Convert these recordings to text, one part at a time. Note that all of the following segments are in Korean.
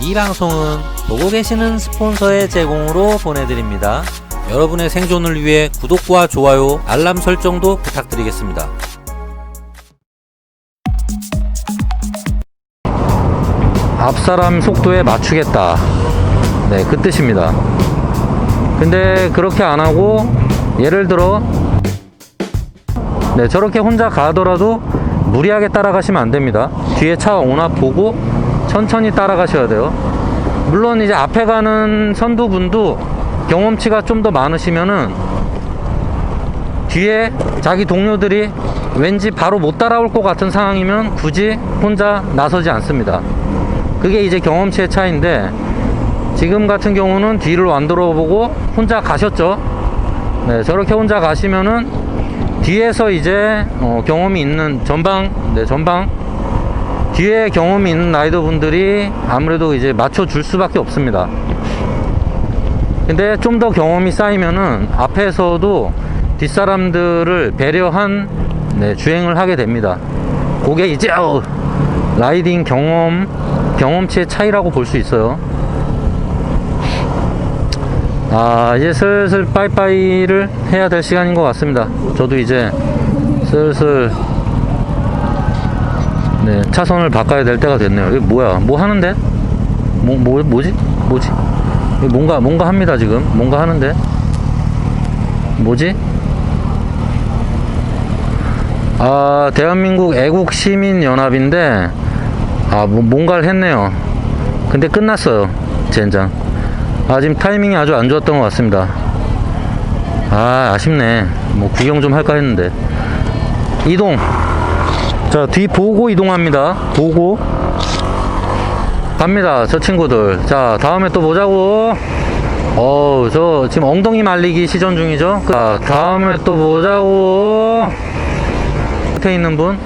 이 방송은 보고 계시는 스폰서의 제공으로 보내드립니다. 여러분의 생존을 위해 구독과 좋아요, 알람 설정도 부탁드리겠습니다. 앞사람 속도에 맞추겠다. 네, 그 뜻입니다. 근데 그렇게 안 하고 예를 들어 네, 저렇게 혼자 가더라도 무리하게 따라가시면 안 됩니다. 뒤에 차 오나 보고 천천히 따라가셔야 돼요. 물론 이제 앞에 가는 선두분도 경험치가 좀 더 많으시면은 뒤에 자기 동료들이 왠지 바로 못 따라올 것 같은 상황이면 굳이 혼자 나서지 않습니다. 그게 이제 경험치의 차이인데 지금 같은 경우는 뒤를 안 돌아보고 혼자 가셨죠. 네, 저렇게 혼자 가시면은 뒤에서 이제 어, 경험이 있는 전방, 네, 전방 뒤에 경험이 있는 라이더 분들이 아무래도 이제 맞춰줄 수밖에 없습니다. 근데 좀 더 경험이 쌓이면은 앞에서도 뒷사람들을 배려한 네, 주행을 하게 됩니다. 그게 이제 어, 라이딩 경험, 경험치의 차이라고 볼 수 있어요. 아, 이제 슬슬 빠이빠이를 해야 될 시간인 것 같습니다. 저도 이제 슬슬 네, 차선을 바꿔야 될 때가 됐네요. 이게 뭐야? 뭐 하는데? 뭐, 뭐, 뭐지? 뭐지? 뭔가, 뭔가 합니다, 지금. 뭔가 하는데? 뭐지? 아, 대한민국 애국시민연합인데, 아, 뭐, 뭔가를 했네요. 근데 끝났어요, 젠장. 아, 지금 타이밍이 아주 안 좋았던 것 같습니다. 아, 아쉽네. 뭐, 구경 좀 할까 했는데. 이동. 자, 뒤 보고 이동합니다. 보고. 갑니다, 저 친구들. 자, 다음에 또 보자고. 어우, 저 지금 엉덩이 말리기 시전 중이죠. 자, 다음에 또 보자고. 끝에 있는 분.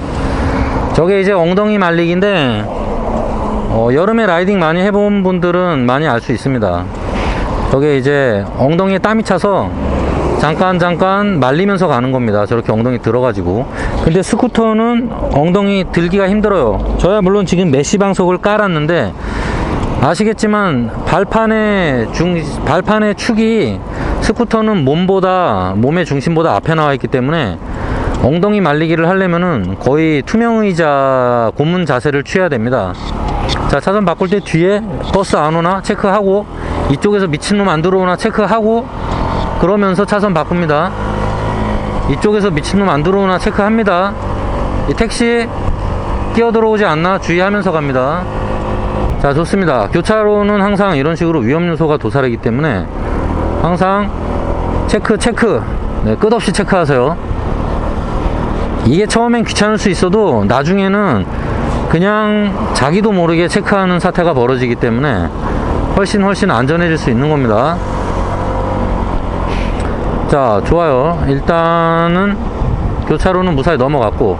저게 이제 엉덩이 말리기인데, 어, 여름에 라이딩 많이 해본 분들은 많이 알 수 있습니다. 저게 이제 엉덩이에 땀이 차서 잠깐 잠깐 말리면서 가는 겁니다. 저렇게 엉덩이 들어가지고. 근데 스쿠터는 엉덩이 들기가 힘들어요. 저야 물론 지금 메시 방석을 깔았는데 아시겠지만 발판의 중 발판의 축이 스쿠터는 몸보다 몸의 중심보다 앞에 나와 있기 때문에 엉덩이 말리기를 하려면은 거의 투명 의자 고문 자세를 취해야 됩니다. 자 차선 바꿀 때 뒤에 버스 안 오나 체크하고 이쪽에서 미친놈 안 들어오나 체크하고 그러면서 차선 바꿉니다. 이쪽에서 미친놈 안 들어오나 체크합니다. 이 택시 끼어 들어오지 않나 주의하면서 갑니다. 자 좋습니다. 교차로는 항상 이런 식으로 위험 요소가 도사리기 때문에 항상 체크 체크. 네, 끝없이 체크하세요. 이게 처음엔 귀찮을 수 있어도 나중에는 그냥 자기도 모르게 체크하는 사태가 벌어지기 때문에 훨씬 훨씬 안전해질 수 있는 겁니다. 자, 좋아요. 일단은 교차로는 무사히 넘어갔고,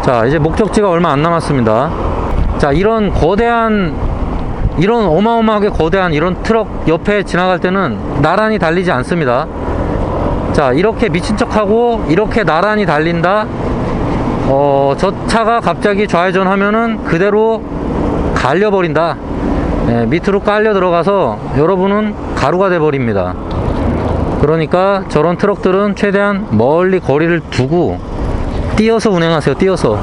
자, 이제 목적지가 얼마 안 남았습니다. 자, 이런 거대한, 이런 어마어마하게 거대한 이런 트럭 옆에 지나갈 때는 나란히 달리지 않습니다. 자, 이렇게 미친 척하고, 이렇게 나란히 달린다? 어, 저 차가 갑자기 좌회전 하면은 그대로 갈려버린다. 네, 밑으로 깔려 들어가서 여러분은 가루가 돼 버립니다. 그러니까 저런 트럭들은 최대한 멀리 거리를 두고 뛰어서 운행하세요. 뛰어서.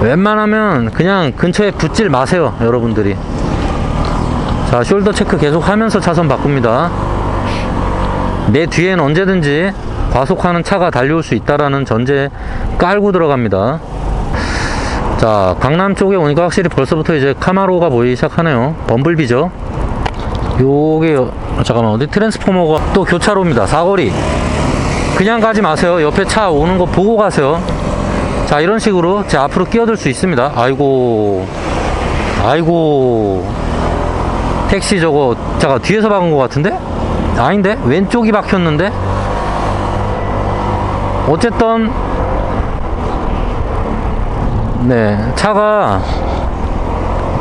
웬만하면 그냥 근처에 붙질 마세요. 여러분들이. 자, 숄더 체크 계속 하면서 차선 바꿉니다. 내 뒤엔 언제든지 과속하는 차가 달려올 수 있다라는 전제 깔고 들어갑니다. 자, 강남 쪽에 오니까 확실히 벌써부터 이제 카마로가 보이기 시작하네요. 범블비죠. 요게, 어, 잠깐만, 어디 트랜스포머가 또 교차로입니다. 사거리. 그냥 가지 마세요. 옆에 차 오는 거 보고 가세요. 자, 이런 식으로 제 앞으로 끼어들 수 있습니다. 아이고, 아이고. 택시 저거, 잠깐, 뒤에서 박은 것 같은데? 아닌데? 왼쪽이 박혔는데? 어쨌든, 네, 차가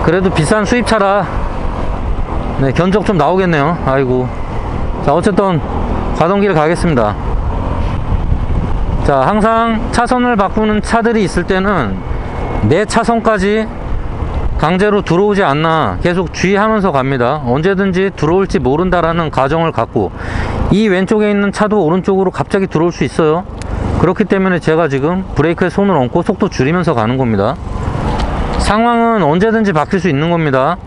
그래도 비싼 수입차라 네, 견적 좀 나오겠네요. 아이고. 자, 어쨌든 가던 길 가겠습니다. 자, 항상 차선을 바꾸는 차들이 있을 때는 내 차선까지 강제로 들어오지 않나 계속 주의하면서 갑니다. 언제든지 들어올지 모른다라는 가정을 갖고 이 왼쪽에 있는 차도 오른쪽으로 갑자기 들어올 수 있어요. 그렇기 때문에 제가 지금 브레이크에 손을 얹고 속도 줄이면서 가는 겁니다. 상황은 언제든지 바뀔 수 있는 겁니다.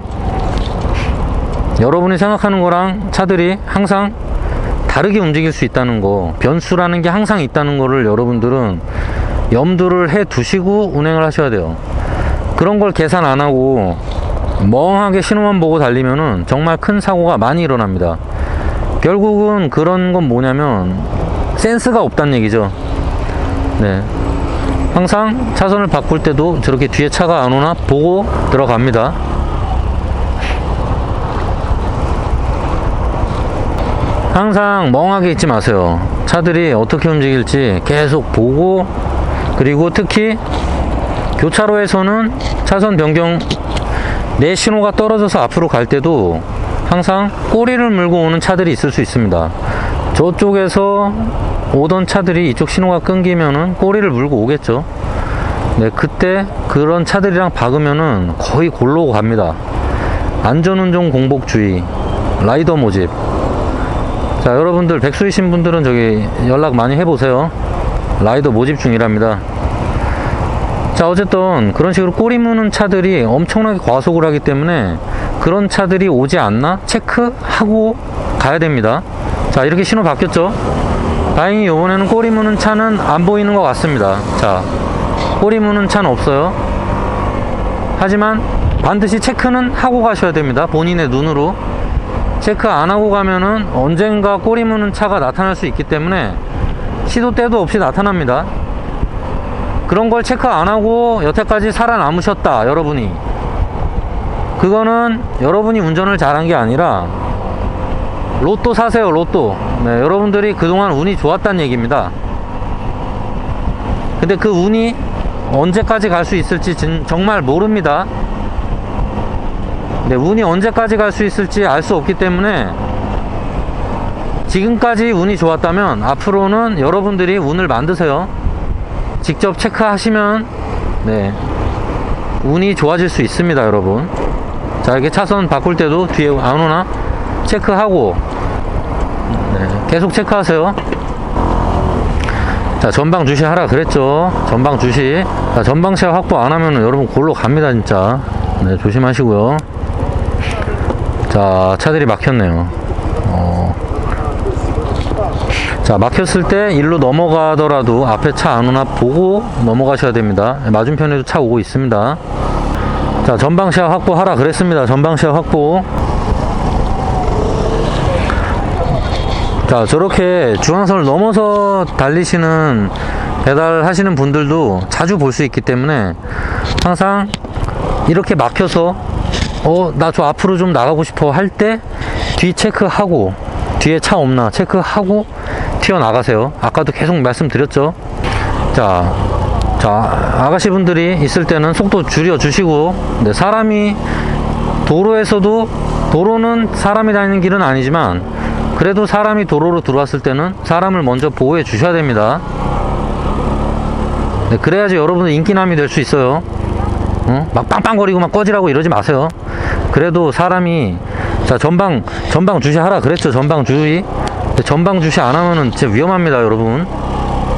여러분이 생각하는 거랑 차들이 항상 다르게 움직일 수 있다는 거, 변수라는 게 항상 있다는 거를 여러분들은 염두를 해 두시고 운행을 하셔야 돼요. 그런 걸 계산 안 하고 멍하게 신호만 보고 달리면은 정말 큰 사고가 많이 일어납니다. 결국은 그런 건 뭐냐면 센스가 없다는 얘기죠. 네. 항상 차선을 바꿀 때도 저렇게 뒤에 차가 안 오나 보고 들어갑니다. 항상 멍하게 있지 마세요. 차들이 어떻게 움직일지 계속 보고 그리고 특히 교차로에서는 차선 변경 내 신호가 떨어져서 앞으로 갈 때도 항상 꼬리를 물고 오는 차들이 있을 수 있습니다. 저쪽에서 오던 차들이 이쪽 신호가 끊기면은 꼬리를 물고 오겠죠. 네, 그때 그런 차들이랑 박으면은 거의 골로 갑니다. 안전운전 공복주의, 라이더 모집. 자, 여러분들 백수이신 분들은 저기 연락 많이 해보세요. 라이더 모집 중이랍니다. 자, 어쨌든 그런 식으로 꼬리 무는 차들이 엄청나게 과속을 하기 때문에 그런 차들이 오지 않나 체크하고 가야 됩니다. 자, 이렇게 신호 바뀌었죠? 다행히 이번에는 꼬리 무는 차는 안 보이는 것 같습니다. 자, 꼬리 무는 차는 없어요. 하지만 반드시 체크는 하고 가셔야 됩니다. 본인의 눈으로. 체크 안 하고 가면은 언젠가 꼬리 무는 차가 나타날 수 있기 때문에 시도 때도 없이 나타납니다. 그런 걸 체크 안 하고 여태까지 살아남으셨다, 여러분이. 그거는 여러분이 운전을 잘한 게 아니라 로또 사세요, 로또. 네, 여러분들이 그동안 운이 좋았다는 얘기입니다. 근데 그 운이 언제까지 갈 수 있을지 진- 정말 모릅니다. 네, 운이 언제까지 갈 수 있을지 알 수 없기 때문에 지금까지 운이 좋았다면 앞으로는 여러분들이 운을 만드세요. 직접 체크하시면 네, 운이 좋아질 수 있습니다, 여러분. 자, 이렇게 차선 바꿀 때도 뒤에 안 오나 체크하고 네, 계속 체크하세요. 자, 전방 주시 하라 그랬죠. 전방 주시. 자, 전방 시야 확보 안 하면은 여러분 골로 갑니다, 진짜. 네, 조심하시고요. 자, 차들이 막혔네요. 어. 자, 막혔을 때 일로 넘어가더라도 앞에 차 안 오나 보고 넘어가셔야 됩니다. 맞은편에도 차 오고 있습니다. 자, 전방 시야 확보하라 그랬습니다. 전방 시야 확보. 자, 저렇게 중앙선을 넘어서 달리시는 배달하시는 분들도 자주 볼 수 있기 때문에 항상 이렇게 막혀서 어, 나 저 앞으로 좀 나가고 싶어 할 때 뒤 체크하고 뒤에 차 없나 체크하고 튀어나가세요. 아까도 계속 말씀드렸죠. 자, 자, 아가씨 분들이 있을 때는 속도 줄여 주시고, 네, 사람이 도로에서도 도로는 사람이 다니는 길은 아니지만 그래도 사람이 도로로 들어왔을 때는 사람을 먼저 보호해 주셔야 됩니다. 네, 그래야지 여러분은 인기남이 될 수 있어요. 어? 막 빵빵거리고 막 꺼지라고 이러지 마세요. 그래도 사람이 자 전방 전방 주시하라 그랬죠. 전방 주의. 전방 주시 안 하면은 진짜 위험합니다, 여러분.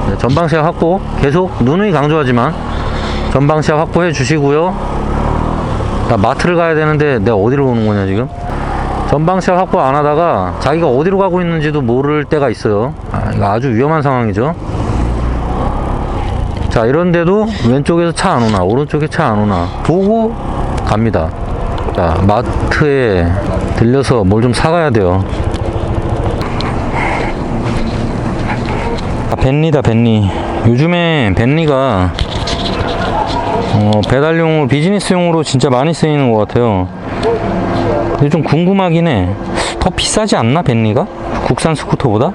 네, 전방 시야 확보 계속 누누이 강조하지만 전방 시야 확보해 주시고요. 나 마트를 가야 되는데 내가 어디로 오는 거냐 지금? 전방 시야 확보 안 하다가 자기가 어디로 가고 있는지도 모를 때가 있어요. 아, 이거 아주 위험한 상황이죠. 자 이런데도 왼쪽에서 차 안 오나 오른쪽에 차 안 오나 보고 갑니다. 자 마트에 들려서 뭘 좀 사가야 돼요. 아 벤리다 벤리. 요즘에 벤리가 어, 배달용으로 비즈니스용으로 진짜 많이 쓰이는 것 같아요. 근데 좀 궁금하긴 해더 비싸지 않나 벤리가? 국산 스쿠터보다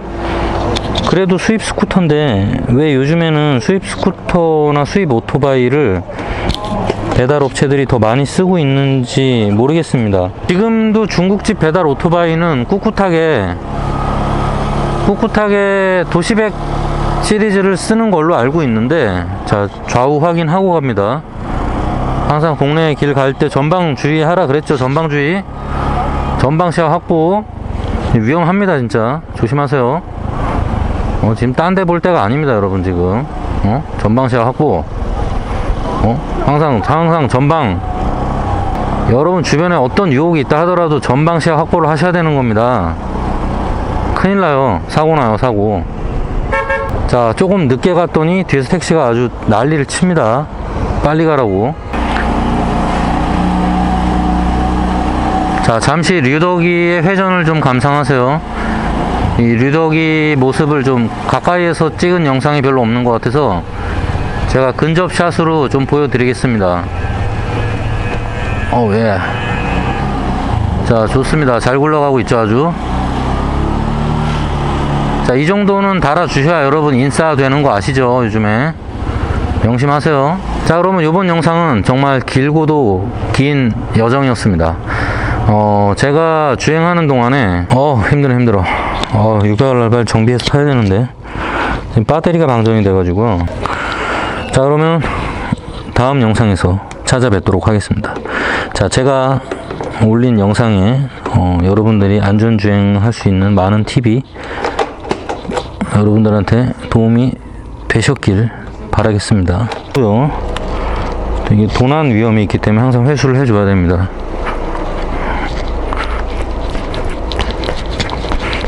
그래도 수입 스쿠터인데 왜 요즘에는 수입 스쿠터나 수입 오토바이를 배달 업체들이 더 많이 쓰고 있는지 모르겠습니다. 지금도 중국집 배달 오토바이는 꿋꿋하게 꿋꿋하게 도시백 시리즈를 쓰는 걸로 알고 있는데 자 좌우 확인하고 갑니다. 항상 국내 길 갈 때 전방 주의하라 그랬죠. 전방 주의. 전방 시야 확보. 위험합니다, 진짜. 조심하세요. 어, 지금 딴 데 볼 때가 아닙니다, 여러분, 지금. 어? 전방 시야 확보. 어? 항상, 항상 전방. 여러분 주변에 어떤 유혹이 있다 하더라도 전방 시야 확보를 하셔야 되는 겁니다. 큰일 나요. 사고 나요, 사고. 자, 조금 늦게 갔더니 뒤에서 택시가 아주 난리를 칩니다. 빨리 가라고. 자, 잠시 류덕이의 회전을 좀 감상하세요. 이 류덕이 모습을 좀 가까이에서 찍은 영상이 별로 없는 것 같아서 제가 근접샷으로 좀 보여드리겠습니다. 어, 예. 자, 좋습니다. 잘 굴러가고 있죠, 아주. 자, 이 정도는 달아주셔야 여러분 인싸 되는 거 아시죠, 요즘에. 명심하세요. 자, 그러면 이번 영상은 정말 길고도 긴 여정이었습니다. 어, 제가 주행하는 동안에, 어, 힘들어, 힘들어. 어, 600알 날 정비해서 타야 되는데. 배터리가 방전이 돼가지고. 자, 그러면 다음 영상에서 찾아뵙도록 하겠습니다. 자, 제가 올린 영상에 어, 여러분들이 안전주행 할 수 있는 많은 팁이 여러분들한테 도움이 되셨길 바라겠습니다. 또요, 이게 도난 위험이 있기 때문에 항상 회수를 해줘야 됩니다.